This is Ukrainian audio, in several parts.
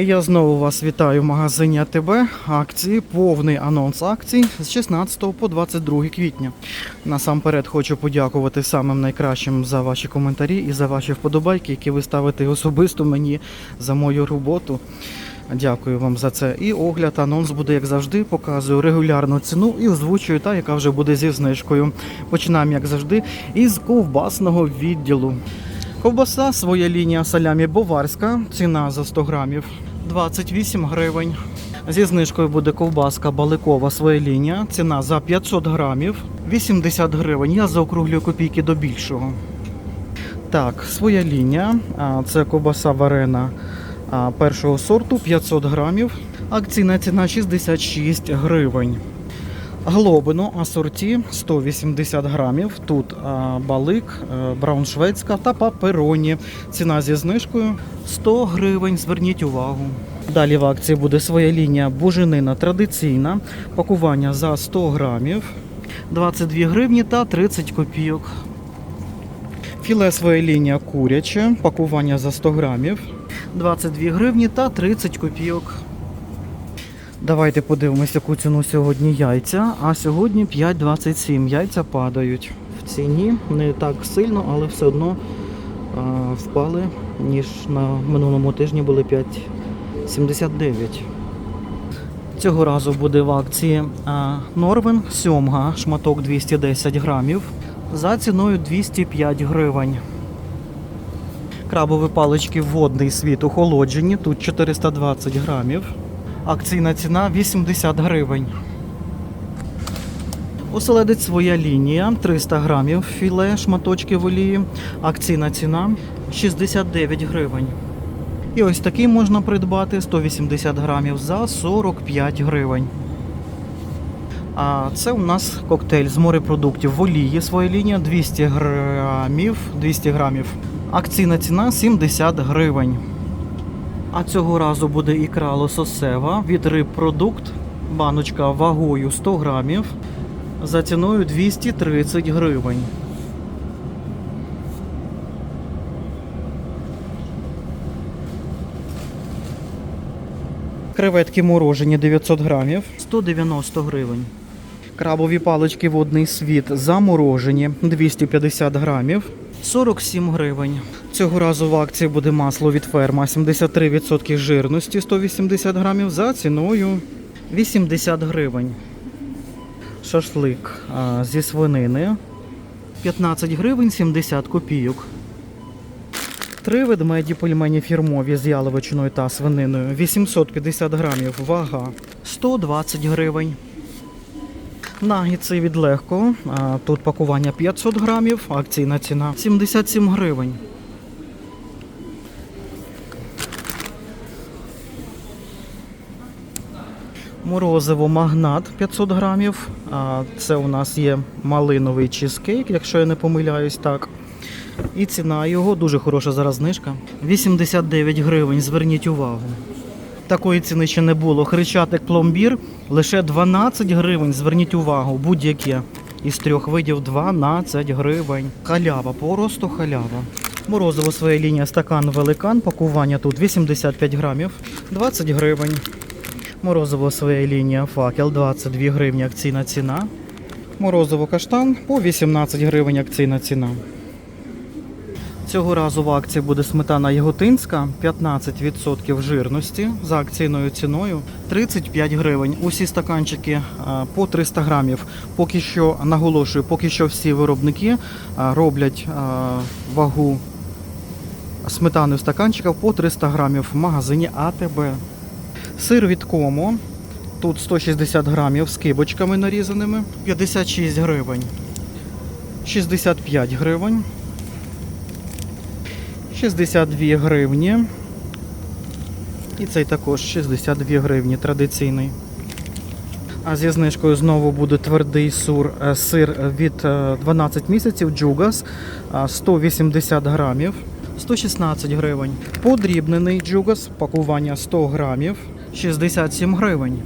Я знову вас вітаю в магазині АТБ. Акції, повний анонс акцій з 16 по 22 квітня. Насамперед хочу подякувати самим найкращим за ваші коментарі і за ваші вподобайки, які ви ставите особисто мені за мою роботу. Дякую вам за це. І огляд, анонс буде, як завжди, показую регулярну ціну і озвучую та, яка вже буде зі знижкою. Починаємо, як завжди, із ковбасного відділу. Ковбаса, своя лінія салямі боварська, ціна за 100 грамів 28 гривень. Зі знижкою буде ковбаска баликова своя лінія, ціна за 500 грамів 80 гривень. Я заокруглюю копійки до більшого. Так, своя лінія. Це ковбаса варена першого сорту 500 грамів. Акційна ціна 66 гривень. Глобино асорті 180 грамів. Тут а, балик, а, брауншведська та папероні. Ціна зі знижкою 100 гривень. Зверніть увагу. Далі в акції буде своя лінія буженина традиційна. Пакування за 100 грамів 22 гривні та 30 копійок. Філе своя лінія куряче, пакування за 100 грамів 22 гривні та 30 копійок. Давайте подивимося, яку ціну сьогодні яйця. А сьогодні 5,27. Яйця падають в ціні. Не так сильно, але все одно а, впали, ніж на минулому тижні були 5,79. Цього разу буде в акції а, Норвен сьомга, шматок 210 грамів за ціною 205 гривень. Крабові палички водний світ охолоджені, тут 420 грамів. Акційна ціна 80 гривень. Оселедець своя лінія 300 грамів філе шматочки в олії. Акційна ціна 69 гривень. І ось такий можна придбати 180 грамів за 45 гривень. А це у нас коктейль з морепродуктів в олії. Своя лінія 200 грамів. 200 грамів. Акційна ціна 70 гривень. А цього разу буде ікра лососева від рибпродукт. Баночка вагою 100 грамів за ціною 230 гривень. Креветки морожені 900 грамів 190 гривень. Крабові палички водний світ заморожені 250 грамів 47 гривень. Цього разу в акції буде масло від ферма 73% жирності 180 грамів за ціною 80 гривень. Шашлик а, зі свинини 15 гривень 70 копійок. Три ведмеді пельмені фірмові з яловичиною та свининою 850 грамів. Вага 120 гривень. Нагітси від легко. Тут пакування 500 грамів, акційна ціна 77 гривень. Морозиво магнат 500 грамів. Це у нас є малиновий чизкейк, якщо я не помиляюсь так. І ціна його дуже хороша зараз знижка. 89 гривень, зверніть увагу. Такої ціни ще не було. Хрещатик пломбір лише 12 гривень. Зверніть увагу, будь-яке. Із трьох видів 12 гривень. Халява, просто халява. Морозиво своя лінія стакан великан. Пакування тут 85 грамів, 20 гривень. Морозиво своя лінія факел 22 гривні акційна ціна. Морозиво каштан по 18 гривень акційна ціна. Цього разу в акції буде сметана яготинська 15% жирності за акційною ціною 35 гривень. Усі стаканчики по 300 грамів. Поки що наголошую, поки що всі виробники роблять вагу сметани в стаканчиках по 300 грамів в магазині АТБ. Сир від Комо. Тут 160 грамів з кибочками нарізаними 56 гривень. 65 гривень. 62 гривні. І цей також 62 гривні традиційний. А зі знижкою знову буде твердий сур, е, сир від е, 12 місяців Джугас 180 грамів, 116 гривень. Подрібнений Джугас, пакування 100 грамів, 67 гривень.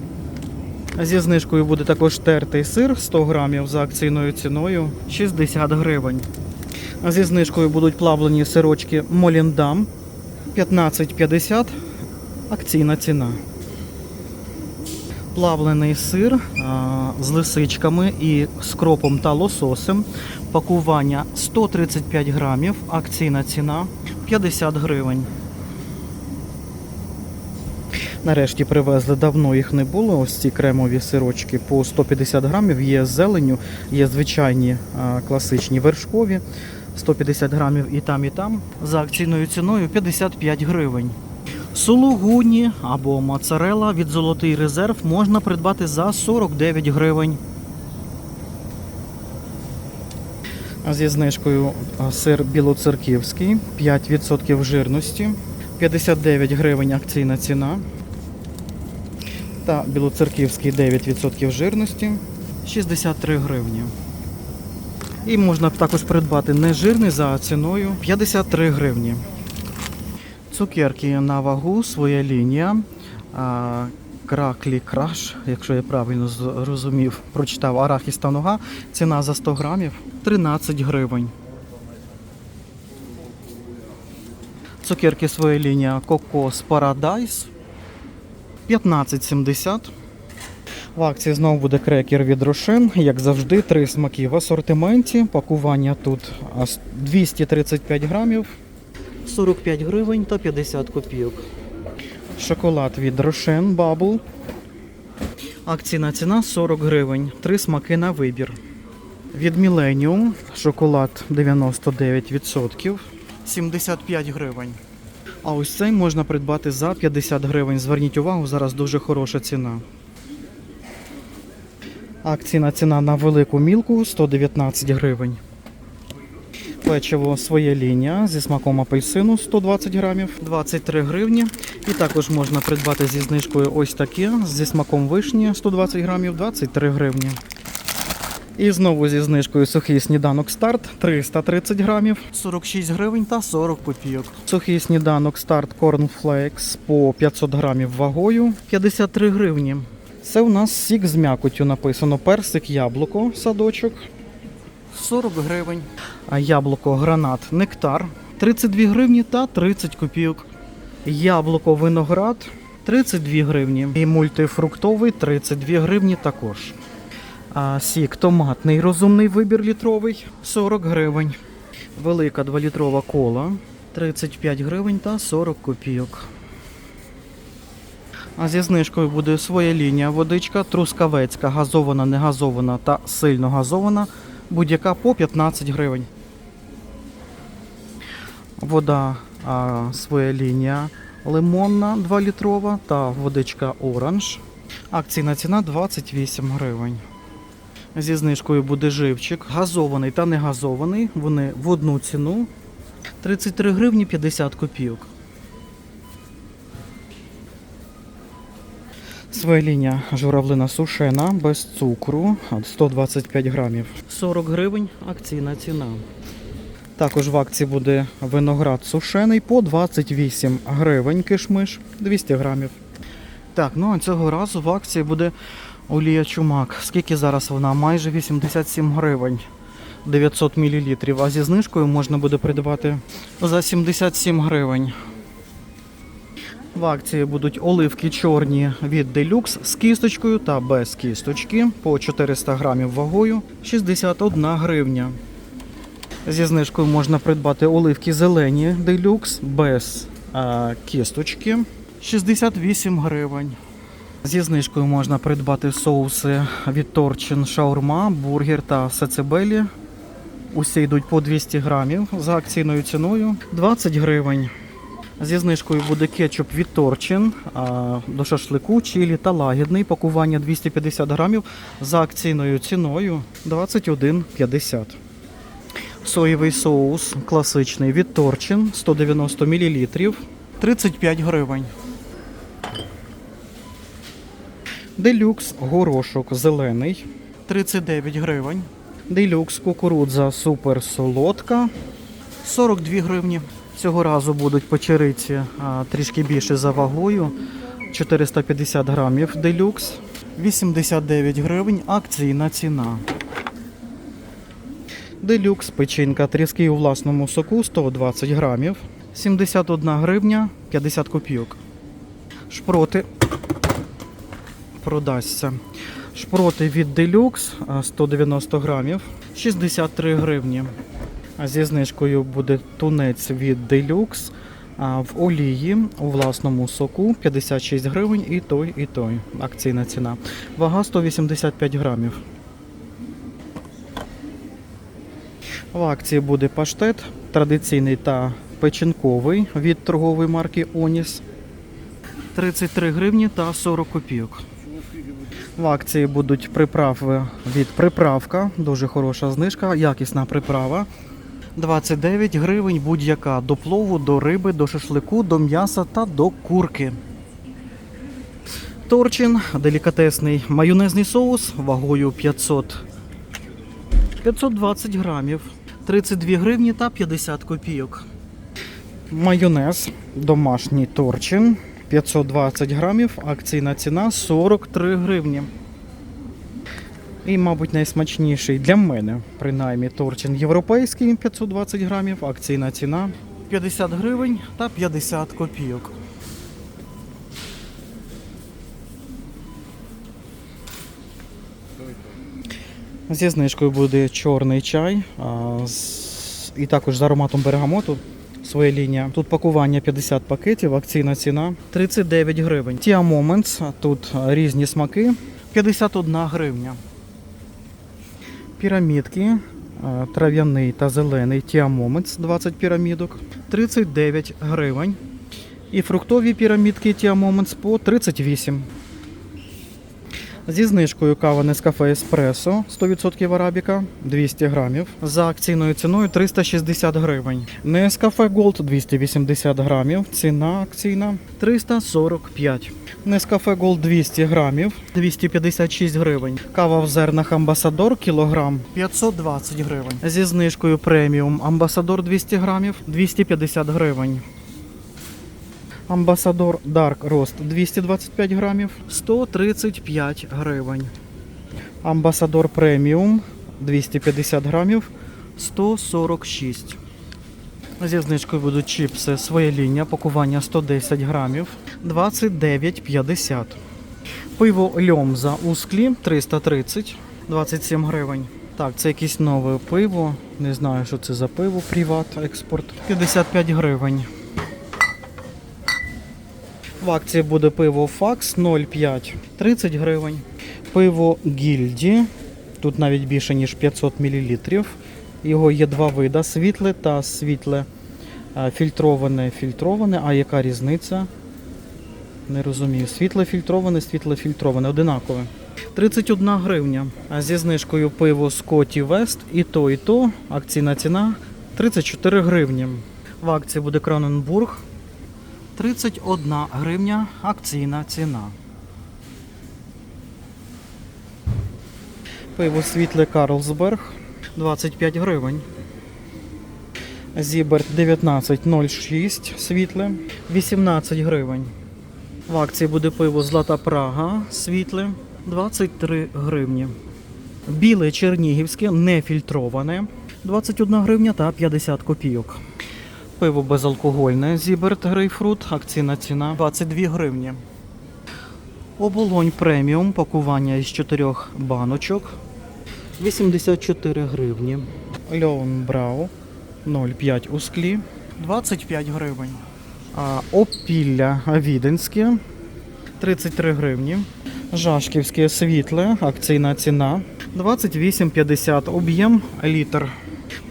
Зі знижкою буде також тертий сир 100 грамів за акційною ціною 60 гривень. Зі знижкою будуть плавлені сирочки Моліндам 15,50 Акційна ціна. Плавлений сир а, з лисичками і з кропом та лососем. Пакування 135 грамів. Акційна ціна 50 гривень. Нарешті привезли, давно їх не було. Ось ці кремові сирочки по 150 грамів. Є зеленю, є звичайні а, класичні вершкові. 150 грамів і там, і там. За акційною ціною 55 гривень. Сулугуні або моцарела від Золотий резерв можна придбати за 49 гривень. Зі знижкою сир білоцерківський 5% жирності. 59 гривень акційна ціна. Та білоцерківський 9% жирності 63 гривні. І можна також придбати нежирний за ціною 53 гривні. Цукерки на вагу, своя лінія. Краклі краш, якщо я правильно зрозумів, прочитав арахіс та нога. Ціна за 100 грамів 13 гривень. Цукерки своя лінія Кокос Paradise 15,70. В акції знову буде крекер від Рошен. Як завжди, три смаки в асортименті. Пакування тут 235 грамів, 45 гривень та 50 копійок. Шоколад від Рошен Bubble. Акційна ціна 40 гривень. Три смаки на вибір. Від Millennium шоколад 99%, 75 гривень. А ось цей можна придбати за 50 гривень. Зверніть увагу, зараз дуже хороша ціна. Акційна ціна на велику мілку 119 гривень. Печиво своє лінія зі смаком апельсину 120 грамів, 23 гривні. І також можна придбати зі знижкою ось таке зі смаком вишні 120 грамів, 23 гривні. І знову зі знижкою сухий сніданок старт 330 грамів, 46 гривень та 40 копійок. Сухий сніданок старт Cornflakes по 500 грамів вагою 53 гривні. Це у нас сік з м'якоттю написано персик, яблуко, садочок 40 гривень. А яблуко гранат нектар 32 гривні та 30 копійок. Яблуко виноград 32 гривні. І мультифруктовий 32 гривні також. А сік томатний розумний вибір літровий 40 гривень. Велика 2-літрова кола 35 гривень та 40 копійок. А зі знижкою буде своя лінія водичка, трускавецька, газована, негазована та сильно газована. Будь-яка по 15 гривень. Вода а, своя лінія лимонна 2 літрова та водичка оранж. Акційна ціна 28 гривень. Зі знижкою буде живчик, газований та не газований. Вони в одну ціну 33 гривні 50 копійок. Своя лінія журавлина сушена без цукру 125 грамів. 40 гривень акційна ціна. Також в акції буде виноград сушений по 28 гривень кишмиш 200 грамів. Так, ну а цього разу в акції буде олія чумак. Скільки зараз вона? Майже 87 гривень. 900 мл. А зі знижкою можна буде придбати за 77 гривень. В акції будуть оливки чорні від Deluxe з кісточкою та без кісточки по 400 грамів вагою 61 гривня. Зі знижкою можна придбати оливки зелені Deluxe без а, кісточки 68 гривень. Зі знижкою можна придбати соуси від Торчин Шаурма, бургер та сацебелі. Усі йдуть по 200 грамів за акційною ціною 20 гривень. Зі знижкою буде кетчуп від Торчин до шашлику, чилі та лагідний. Пакування 250 грамів за акційною ціною 21,50. Соєвий соус класичний від Торчин 190 мл 35 гривень. Делюкс горошок зелений 39 гривень. Делюкс кукурудза супер солодка 42 гривні. Цього разу будуть печериці трішки більше за вагою 450 грамів делюкс 89 гривень. Акційна ціна. Делюкс печінка тріски у власному соку 120 грамів 71 гривня 50 копійок. Шпроти продасться. Шпроти від а, 190 грамів 63 гривні. Зі знижкою буде тунець від Deluxe в олії у власному соку 56 гривень і той, і той. Акційна ціна. Вага 185 грамів. В акції буде паштет традиційний та печінковий від торгової марки Оніс. 33 гривні та 40 копійок. В акції будуть приправи від приправка, дуже хороша знижка, якісна приправа. 29 гривень будь-яка до плову, до риби, до шашлику, до м'яса та до курки. Торчин, делікатесний майонезний соус вагою 500 520 грамів, 32 гривні та 50 копійок. Майонез домашній торчин 520 грамів, акційна ціна 43 гривні. І, мабуть, найсмачніший для мене, принаймні, торчин європейський 520 грамів, акційна ціна 50 гривень та 50 копійок. Зі знижкою буде чорний чай а, з, і також з ароматом бергамоту. Своя лінія. Тут пакування 50 пакетів, акційна ціна 39 гривень. Tia Moments, тут різні смаки 51 гривня. Пірамідки трав'яний та зелений Moments 20 пірамідок 39 гривень. І фруктові пірамідки Moments по 38 Зі знижкою кава Nescafe Espresso 100% арабіка 200 грамів. За акційною ціною 360 гривень. Nescafe Gold 280 грамів. Ціна акційна 345. Nescafe Gold 200 грамів 256 гривень. Кава в зернах Амбасадор кілограм 520 гривень. Зі знижкою преміум Амбасадор 200 грамів 250 гривень. Амбасадор Dark Roast 225 грамів 135 гривень. Амбасадор Преміум 250 грамів 146. Зі знижкою будуть чіпси своє лінія, пакування 110 грамів 29,50. Пиво Льомза у склі 330 27 гривень. Так, це якесь нове пиво. Не знаю, що це за пиво. Приват експорт 55 гривень. В акції буде пиво Факс 0,5 30 гривень. Пиво Гільді. Тут навіть більше, ніж 500 мл. Його є два вида: світле та світле е, фільтроване, фільтроване. А яка різниця? Не розумію. Світле фільтроване, світле фільтроване, одинакове. 31 гривня. А зі знижкою пиво Скотті Вест і то, і то. Акційна ціна 34 гривні. В акції буде Кроненбург 31 гривня акційна ціна. Пиво світле Карлсберг 25 гривень. Зіберт 19,06 світле 18 гривень. В акції буде пиво Злата Прага світле 23 гривні. Біле чернігівське нефільтроване 21 гривня та 50 копійок. Пиво безалкогольне Зіберт Грейпфрут, акційна ціна 22 гривні. Оболонь преміум, пакування із 4 баночок 84 гривні. Льон Брау 0,5 у склі 25 гривень. Опілля віденське 33 гривні. Жашківське світле, акційна ціна 28,50 об'єм літр.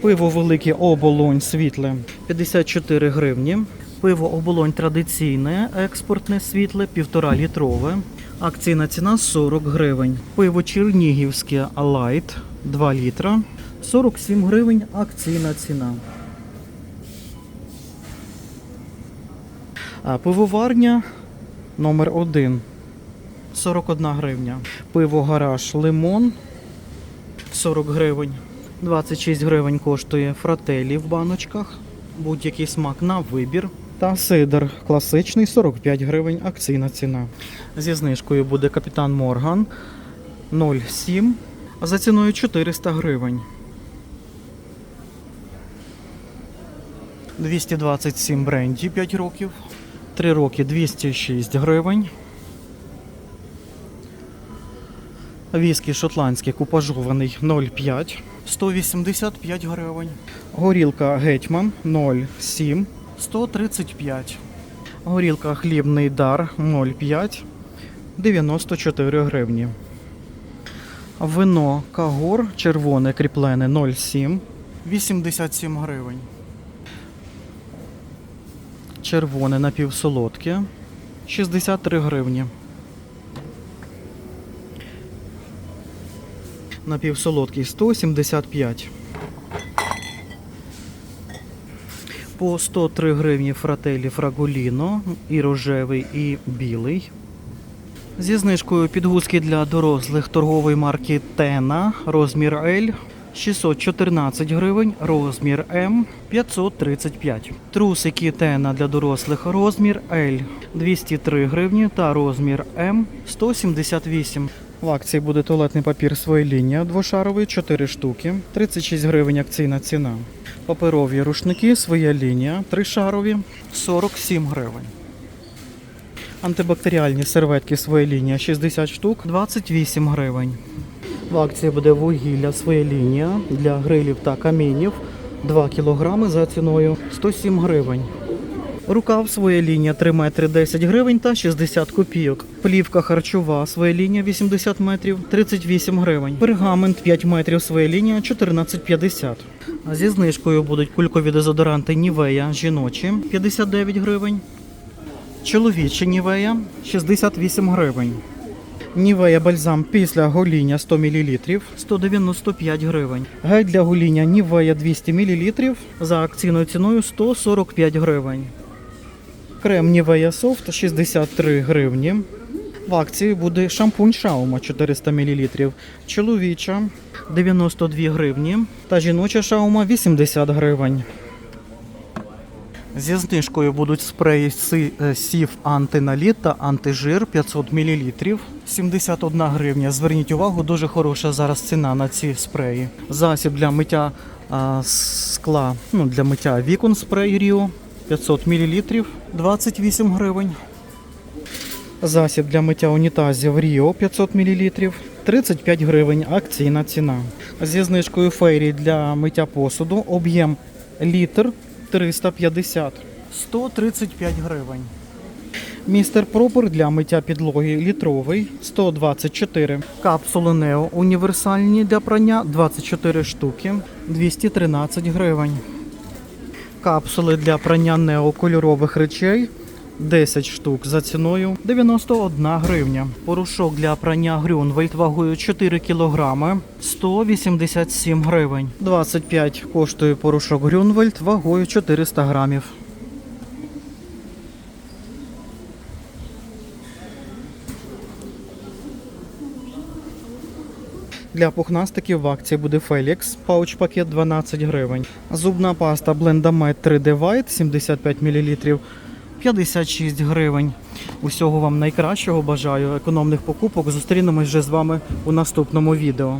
Пиво велике оболонь світле 54 гривні. Пиво оболонь традиційне, експортне світле, 1,5 літрове. Акційна ціна 40 гривень. Пиво чернігівське лайт 2 літра. 47 гривень акційна ціна. Пивоварня номер 1 41 гривня. Пиво гараж лимон 40 гривень. 26 гривень коштує фрателі в баночках. Будь-який смак на вибір. Та сидр класичний 45 гривень акційна ціна. Зі знижкою буде капітан Морган 0,7 а за ціною 400 гривень. 227 бренді 5 років. 3 роки 206 гривень. Віскі шотландський купажований 0,5 185 гривень. Горілка Гетьман 0,7 135. Горілка хлібний дар 0,5 94 гривні. Вино Кагор червоне кріплене 0,7 87 гривень. Червоне напівсолодке 63 гривні. Напівсолодкий 175. По 103 гривні фрателі фрагуліно і рожевий, і білий. Зі знижкою підгузки для дорослих торгової марки Тена, розмір L 614 гривень, розмір М 535. Трусики Тена для дорослих розмір L 203 гривні та розмір М 178. В акції буде туалетний папір своя лінія двошаровий 4 штуки, 36 гривень акційна ціна. Паперові рушники своя лінія тришарові 47 гривень. Антибактеріальні серветки своя лінія 60 штук 28 гривень. В акції буде вугілля своя лінія для грилів та камінів 2 кг за ціною 107 гривень. Рукав своя лінія 3 метри 10 гривень та 60 копійок. Плівка харчова своя лінія 80 метрів 38 гривень. Пергамент 5 метрів своя лінія 14,50. А Зі знижкою будуть кулькові дезодоранти Нівея жіночі 59 гривень. Чоловічі Нівея 68 гривень. Нівея бальзам після гоління 100 мл 195 гривень. Гель для гоління Нівея 200 мл за акційною ціною 145 гривень. Крем Нівея Софт 63 гривні. В акції буде шампунь Шаума 400 мл. Чоловіча 92 гривні. Та жіноча шаума 80 гривень. Зі знижкою будуть спреї е, сів антиналіт та антижир 500 мл. 71 гривня. Зверніть увагу, дуже хороша зараз ціна на ці спреї. Засіб для миття а, скла, ну, для миття вікон спрей Ріо 500 мл 28 гривень. Засіб для миття унітазів Ріо 500 мл 35 гривень. Акційна ціна. Зі знижкою фейрі для миття посуду об'єм літр 350 135 гривень. Містер Пропер для миття підлоги літровий 124. Капсули Нео універсальні для прання 24 штуки 213 гривень. Капсули для прання Нео кольорових речей 10 штук за ціною 91 гривня. Порошок для прання Грюнвельд вагою 4 кг 187 гривень. 25 коштує порошок Грюнвельд вагою 400 грамів. Для пухнастиків в акції буде Felix, пауч пакет 12 гривень. Зубна паста Blendamed 3D White 75 мл 56 гривень. Усього вам найкращого бажаю, економних покупок. Зустрінемось вже з вами у наступному відео.